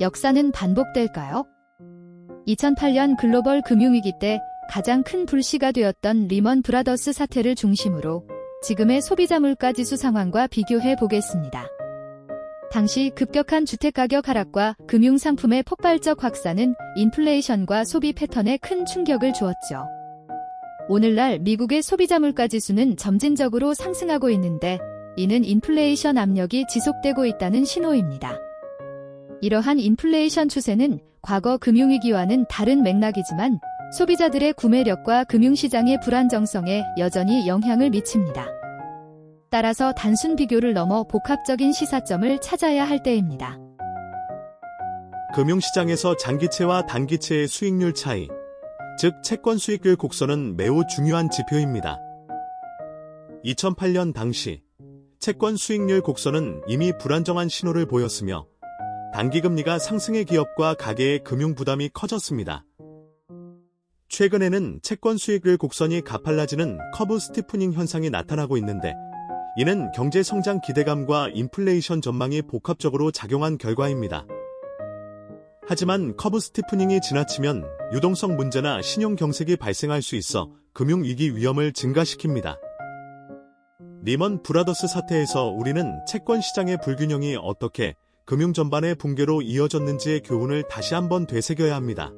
역사는 반복될까요? 2008년 글로벌 금융위기 때 가장 큰 불씨가 되었던 리먼 브라더스 사태를 중심으로 지금의 소비자 물가 지수 상황과 비교해 보겠습니다. 당시 급격한 주택가격 하락과 금융상품의 폭발적 확산은 인플레이션과 소비 패턴에 큰 충격을 주었죠. 오늘날 미국의 소비자 물가 지수는 점진적으로 상승하고 있는데 이는 인플레이션 압력이 지속되고 있다는 신호입니다. 이러한 인플레이션 추세는 과거 금융위기와는 다른 맥락이지만 소비자들의 구매력과 금융시장의 불안정성에 여전히 영향을 미칩니다. 따라서 단순 비교를 넘어 복합적인 시사점을 찾아야 할 때입니다. 금융시장에서 장기채와 단기채의 수익률 차이, 즉 채권 수익률 곡선은 매우 중요한 지표입니다. 2008년 당시 채권 수익률 곡선은 이미 불안정한 신호를 보였으며 단기금리가 상승의 기업과 가계의 금융 부담이 커졌습니다. 최근에는 채권 수익률 곡선이 가팔라지는 커브 스티프닝 현상이 나타나고 있는데 이는 경제 성장 기대감과 인플레이션 전망이 복합적으로 작용한 결과입니다. 하지만 커브 스티프닝이 지나치면 유동성 문제나 신용 경색이 발생할 수 있어 금융위기 위험을 증가시킵니다. 리먼 브라더스 사태에서 우리는 채권 시장의 불균형이 어떻게 금융 전반의 붕괴로 이어졌는지의 교훈을 다시 한번 되새겨야 합니다.